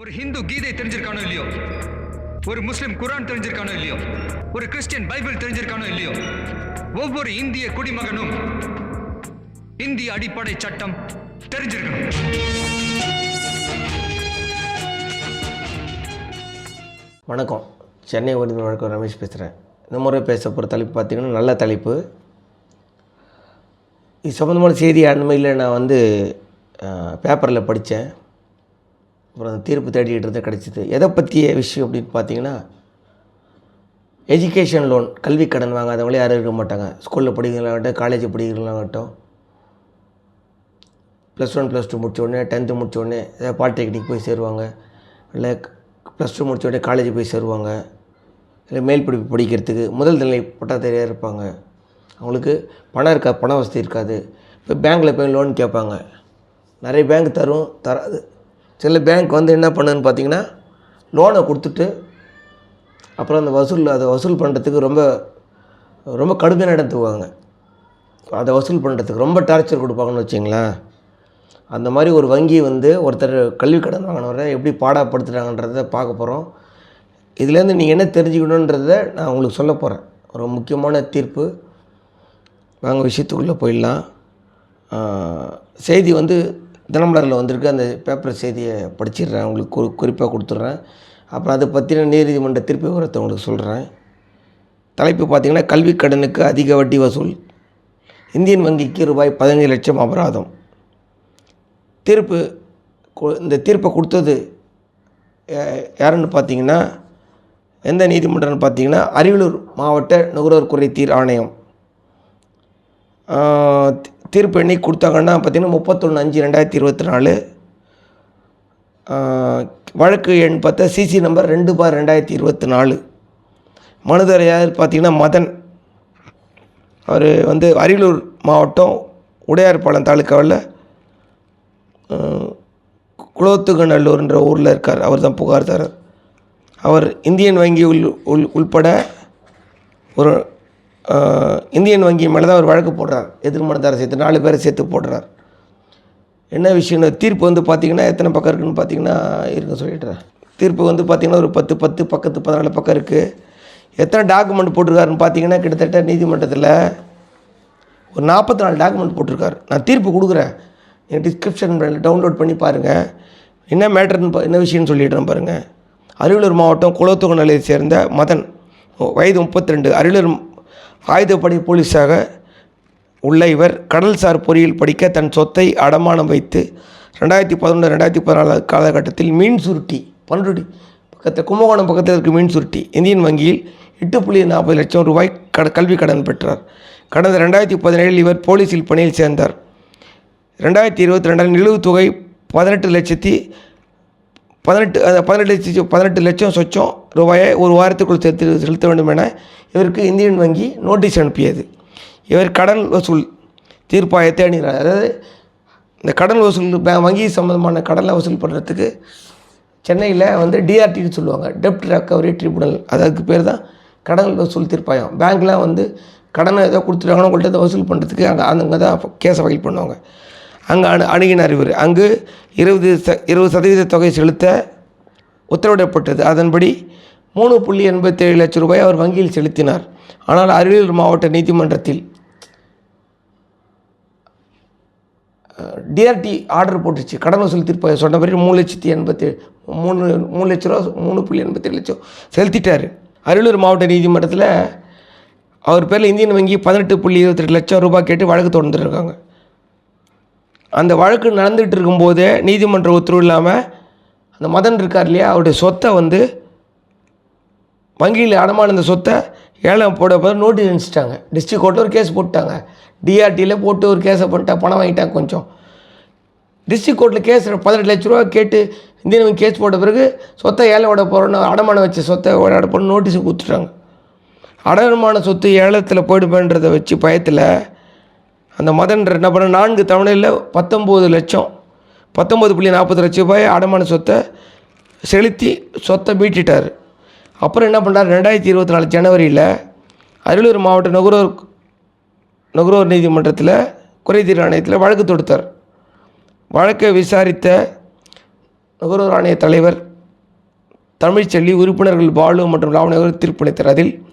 ஒரு ஹிந்து கீதை தெரிஞ்சிருக்கானோ இல்லையோ? ஒரு முஸ்லிம் குரான் தெரிஞ்சிருக்கானோ இல்லையோ? ஒரு கிறிஸ்டியன் பைபிள் தெரிஞ்சிருக்கானோ இல்லையோ? ஒவ்வொரு இந்திய குடிமகனும் இந்திய அடிப்படை சட்டம் தெரிஞ்சிருக்கணும். வணக்கம். சென்னை உரிமை வழக்கம் ரமேஷ் பேசுகிறேன் இந்த முறை பேச போகிற தலைப்பு பார்த்திங்கன்னா நல்ல தலைப்பு. இது சம்மந்தமான செய்தி அண்மையில் நான் வந்து பேப்பரில் படித்தேன் அப்புறம் தீர்ப்பு தேடிக்கிட்டு இருந்தது கிடச்சிது. எதை பற்றிய விஷயம் அப்படின்னு பார்த்தீங்கன்னா எஜுகேஷன் லோன் கல்வி கடன் வாங்காதவங்களே யாரும் இருக்க மாட்டாங்க. ஸ்கூலில் படிக்கிறவங்களாகட்டும் காலேஜ் படிக்கிறவங்களாகட்டும் ப்ளஸ் ஒன் ப்ளஸ் டூ முடிச்சோடனே டென்த்து முடிச்சோடனே ஏதாவது பாலிடெக்னிக் போய் சேருவாங்க. இல்லை ப்ளஸ் டூ முடிச்ச உடனே காலேஜ் போய் சேருவாங்க. இல்லை மேல் படிப்பு படிக்கிறதுக்கு முதல் நிலை பட்டதாரியாக இருப்பாங்க. அவங்களுக்கு பணம் இருக்கா? பண வசதி இருக்காது. இப்போ பேங்க்கில் போய் லோன் கேட்பாங்க. நிறைய பேங்க் தரும் தராது சில பேங்க் வந்து என்ன பண்ணுன்னு பார்த்தீங்கன்னா லோனை கொடுத்துட்டு அப்புறம் அந்த வசூல் அதை வசூல் பண்ணுறதுக்கு ரொம்ப ரொம்ப கடுமையான நடத்துவாங்க அதை வசூல் பண்ணுறதுக்கு ரொம்ப டார்ச்சர் கொடுப்பாங்கன்னு வச்சிங்களேன் அந்த மாதிரி ஒரு வங்கி வந்து ஒருத்தர் கல்வி கடன் வாங்கினவரை எப்படி பாடப்படுத்துகிறாங்கன்றத பார்க்க போகிறோம் இதுலேருந்து நீங்கள் என்ன தெரிஞ்சுக்கணுன்றத நான் உங்களுக்கு சொல்ல போகிறேன் ஒரு முக்கியமான தீர்ப்பு. நாங்கள் விஷயத்துக்குள்ளே போயிடலாம். செய்தி வந்து தினமலரில் வந்திருக்கு. அந்த பேப்பர் செய்தியை படிச்சிடுறேன். உங்களுக்கு குறி குறிப்பாக கொடுத்துட்றேன். அப்புறம் அதை பற்றின நீதிமன்ற திருப்பி விவரத்தை உங்களுக்கு சொல்கிறேன் தலைப்பு பார்த்திங்கன்னா கல்வி கடனுக்கு அதிக வட்டி வசூல். இந்தியன் வங்கிக்கு ரூபாய் பதினஞ்சு லட்சம் அபராதம். தீர்ப்பு இந்த தீர்ப்பை கொடுத்தது யாருன்னு பார்த்தீங்கன்னா எந்த நீதிமன்றம்னு பார்த்தீங்கன்னா அரியலூர் மாவட்ட நுகர்வோர் குறைதீர் ஆணையம். தீர்ப்பு என்னைக்கு கொடுத்தாங்கன்னா பார்த்தீங்கன்னா முப்பத்தொன்று அஞ்சு ரெண்டாயிரத்தி இருபத்தி நாலு. வழக்கு எண் பார்த்தா சிசி நம்பர் ரெண்டு பார் ரெண்டாயிரத்தி இருபத்தி நாலு. மனுதாரர் யார் பார்த்தீங்கன்னா மதன். அவர் வந்து அரியலூர் மாவட்டம் உடையார்பாளையம் தாலுக்காவில் குளோத்துகநல்லூர்ன்ற ஊரில் இருக்கார். அவர் தான் புகார்தாரர் அவர் இந்தியன் வங்கி உள் உள் உள்பட ஒரு இந்தியன் வங்கி மேலே தான் அவர் வழக்கு போடுறார். எதிர்மனதாரை சேர்த்து நாலு பேரை சேர்த்து போடுறார். என்ன விஷயம்னு தீர்ப்பு வந்து பார்த்திங்கன்னா எத்தனை பக்கம் இருக்குதுன்னு பார்த்தீங்கன்னா இருக்குன்னு சொல்லிடுறேன் தீர்ப்பு வந்து பார்த்திங்கன்னா ஒரு பத்து பத்து பக்கத்து பதினாலு பக்கம் இருக்குது எத்தனை டாக்குமெண்ட் போட்டிருக்காருன்னு பார்த்தீங்கன்னா கிட்டத்தட்ட நீதிமன்றத்தில் ஒரு நாற்பத்தி நாலு டாக்குமெண்ட் போட்டிருக்காரு. நான் தீர்ப்பு கொடுக்குறேன். நீங்கள் டிஸ்கிரிப்ஷன் டவுன்லோட் பண்ணி பாருங்கள் என்ன மேட்டர்னு பா- என்ன விஷயம்னு சொல்லிடுறேன் பாருங்கள் அரியலூர் மாவட்டம் குளத்தொகுநலையை சேர்ந்த மதன். வயது முப்பத்தி ரெண்டு அரியலூர் ஆயுதப்படை போலீஸாக உள்ள இவர் கடல்சார் பொறியியல் படிக்க தன் சொத்தை அடமானம் வைத்து ரெண்டாயிரத்தி பதினொன்று ரெண்டாயிரத்தி பதினாலு காலகட்டத்தில் மீன் சுருட்டி பன்ருட்டி பக்கத்தில் கும்பகோணம் பக்கத்தில் இருக்க மீன் சுருட்டி இந்தியன் வங்கியில் எட்டு புள்ளி நாற்பது லட்சம் ரூபாய் கட கல்வி கடன் பெற்றார். கடந்த ரெண்டாயிரத்தி பதினேழில் இவர் போலீஸில் பணியில் சேர்ந்தார். ரெண்டாயிரத்தி இருபத்தி ரெண்டாம் நிலுவைத் தொகை பதினெட்டு லட்சத்தி பதினெட்டு பதினெட்டு லட்சம் பதினெட்டு லட்சம் சொச்சம் ரூபாயை ஒரு வாரத்துக்குள் செலுத்த செலுத்த வேண்டும் என இவருக்கு இந்தியன் வங்கி நோட்டீஸ் அனுப்பியது. இவர் கடன் வசூல் தீர்ப்பாயத்தை அணுகிறார். அதாவது இந்த கடன் வசூல் வங்கி சம்மந்தமான கடனை வசூல் பண்ணுறதுக்கு சென்னையில் வந்து டிஆர்டின்னு சொல்லுவாங்க. டெப்ட் ரெக்கவரி ட்ரிபுனல் அதுக்கு பேர் தான் கடன் வசூல் தீர்ப்பாயம். பேங்க்லாம் வந்து கடனை ஏதோ கொடுத்துட்டாங்கன்னா உங்கள்கிட்ட வசூல் பண்ணுறதுக்கு அங்கே அங்கே தான் கேஸை ஃபைல் பண்ணுவாங்க. அங்கே அணு அணுகினார் இவர். அங்கு இருபது ச இருபது சதவீத தொகை செலுத்த உத்தரவிடப்பட்டது. அதன்படி மூணு புள்ளி எண்பத்தேழு லட்சம் ரூபாய் அவர் வங்கியில் செலுத்தினார். ஆனால் அரியலூர் மாவட்ட நீதிமன்றத்தில் டிஆர்டி ஆர்டர் போட்டுச்சு. கடன் வசூல் தீர்ப்பு சொன்ன மூணு லட்சத்தி எண்பத்தி மூணு மூணு லட்ச ரூபா மூணு புள்ளி எண்பத்தேழு லட்சம் செலுத்திட்டார். அரியலூர் மாவட்ட நீதிமன்றத்தில் அவர் பேரில் இந்தியன் வங்கி பதினெட்டு புள்ளி இருபத்தெட்டு லட்சம் ரூபாய் கேட்டு வழக்கு தொடர்ந்துருக்காங்க அந்த வழக்கு நடந்துகிட்டு இருக்கும்போது நீதிமன்ற உத்தரவு இல்லாமல் அந்த மதன் இருக்கார் இல்லையா அவருடைய சொத்தை வந்து வங்கியில் அடமான இந்த சொத்தை ஏலம் போட போது நோட்டீஸ் அனுப்பிச்சிட்டாங்க. டிஸ்ட்ரிக் கோர்ட்டில் ஒரு கேஸ் போட்டாங்க டிஆர்டியில் போட்டு ஒரு கேஸை பண்ணிட்டா பணம் வாங்கிட்டாங்க கொஞ்சம். டிஸ்ட்ரிக் கோர்ட்டில் கேஸ் பதினெட்டு லட்ச ரூபா கேட்டு இந்தியன் கேஸ் போட்ட பிறகு சொத்தை ஏலம் விட போகிறோன்னு அடமானம் வச்ச சொத்தை விட போன நோட்டீஸ் கொடுத்துட்டாங்க. அடமான சொத்து ஏலத்தில் போயிடுமேன்றதை வச்சு பயத்தில் அந்த மதன்ற என்ன பண்ண நான்கு தமிழில் பத்தொம்போது லட்சம் பத்தொம்பது புள்ளி நாற்பது லட்ச ரூபாய் அடமான சொத்தை செலுத்தி சொத்தை மீட்டிட்டார். அப்புறம் என்ன பண்ணார் ரெண்டாயிரத்தி இருபத்தி நாலு ஜனவரியில் அரியலூர் மாவட்ட நுகர்வோர் நுகர்வோர் நீதிமன்றத்தில் குறைதீர் ஆணையத்தில் வழக்கு தொடுத்தார். வழக்கை விசாரித்த நுகர்வோர் ஆணைய தலைவர் தமிழ்ச்செல்வி உறுப்பினர்கள் பாலு மற்றும் லாவணியர் தீர்ப்பளித்தார் அதில்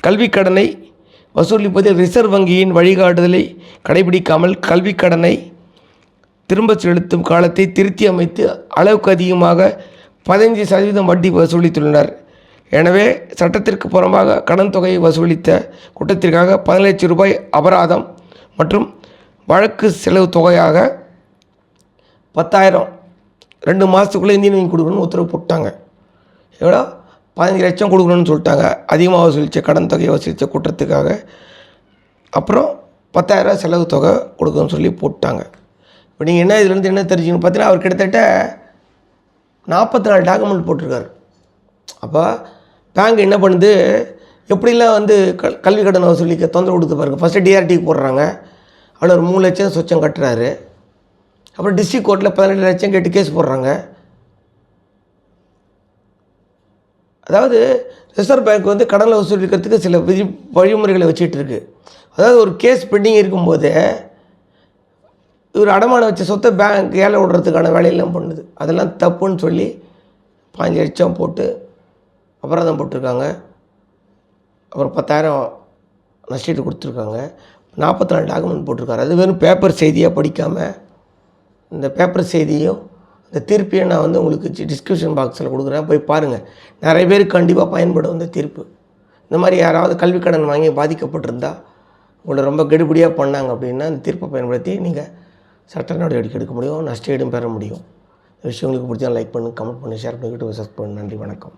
கல்விக் கடனை வசூலிப்பதில் ரிசர்வ் வங்கியின் வழிகாட்டுதலை கடைபிடிக்காமல் கல்விக் கடனை திரும்ப செலுத்தும் காலத்தை திருத்தி அமைத்து அளவுக்கு அதிகமாக பதினைஞ்சு சதவீதம் வட்டி வசூலித்துள்ளனர். எனவே சட்டத்திற்கு புறம்பாக கடன் தொகையை வசூலித்த குற்றத்திற்காக பதினஞ்சு லட்சம் ரூபாய் அபராதம் மற்றும் வழக்கு செலவு தொகையாக பத்தாயிரம் ரெண்டு மாதத்துக்குள்ளே இந்தியன் வங்கி கொடுக்கணும்னு உத்தரவு போட்டாங்க. எவ்வளோ? பதினஞ்சு லட்சம் கொடுக்கணும்னு சொல்லிட்டாங்க. அதிகமாக வசூலித்த கடன் தொகையை வசூலித்த குற்றத்துக்காக அப்புறம் பத்தாயிரரூவா செலவு தொகை கொடுக்கணும்னு சொல்லி போட்டாங்க. இப்போ நீங்கள் என்ன இதுலேருந்து என்ன தெரிஞ்சுக்கணும்? பார்த்தீங்கன்னா அவர் கிட்டத்தட்ட நாற்பத்தி நாலு டாக்குமெண்ட் போட்டிருக்காரு. அப்போ பேங்க் என்ன பண்ணுது? எப்படிலாம் வந்து கல் கல்வி கடனை வசூலிக்க தொந்தரவு கொடுத்து பாருங்க. ஃபஸ்ட்டு டிஆர்டிக்கு போடுறாங்க. அதில் ஒரு மூணு லட்சம் சொச்சம் கட்டுறாரு. அப்புறம் டிஸ்ட்ரிக்ட் கோர்ட்டில் பதினெட்டு லட்சம் கேட்டு கேஸ் போடுறாங்க. அதாவது ரிசர்வ் பேங்க் வந்து கடனை வசூலிக்கிறதுக்கு சில விதி வழிமுறைகளை வச்சுட்டு இருக்கு. அதாவது ஒரு கேஸ் பெண்டிங் இருக்கும்போது இவர் அடமானம் வச்ச சொத்தை பேங்க் ஏழை விடுறதுக்கான வேலையெல்லாம் பண்ணுது. அதெல்லாம் தப்புன்னு சொல்லி பாஞ்சு லட்சம் போட்டு அபராதம் போட்டிருக்காங்க. அப்புறம் பத்தாயிரம் நஷ்டீடு கொடுத்துருக்காங்க. நாற்பத்தி நாலு டாக்குமெண்ட் போட்டிருக்காரு. அது வெறும் பேப்பர் செய்தியாக படிக்காமல் இந்த பேப்பர் செய்தியும் இந்த தீர்ப்பையும் நான் வந்து உங்களுக்கு டிஸ்கிரிப்ஷன் பாக்ஸில் கொடுக்குறேன். போய் பாருங்கள் நிறைய பேருக்கு கண்டிப்பாக பயன்படும் இந்த தீர்ப்பு. இந்த மாதிரி யாராவது கல்வி கடன் வாங்கி பாதிக்கப்பட்டிருந்தா உங்களை ரொம்ப கெடுபடியாக பண்ணாங்க அப்படின்னா இந்த தீர்ப்பை பயன்படுத்தி நீங்கள் சட்ட நடவடிக்கை எடுக்க முடியும் நஷ்டஈடும் பெற முடியும். இந்த விஷயம் உங்களுக்கு பிடிச்சா லைக் பண்ணு கமெண்ட் பண்ணி ஷேர் பண்ணிக்கிட்டு சப்ஸ்கிரைப் பண்ணு. நன்றி வணக்கம்.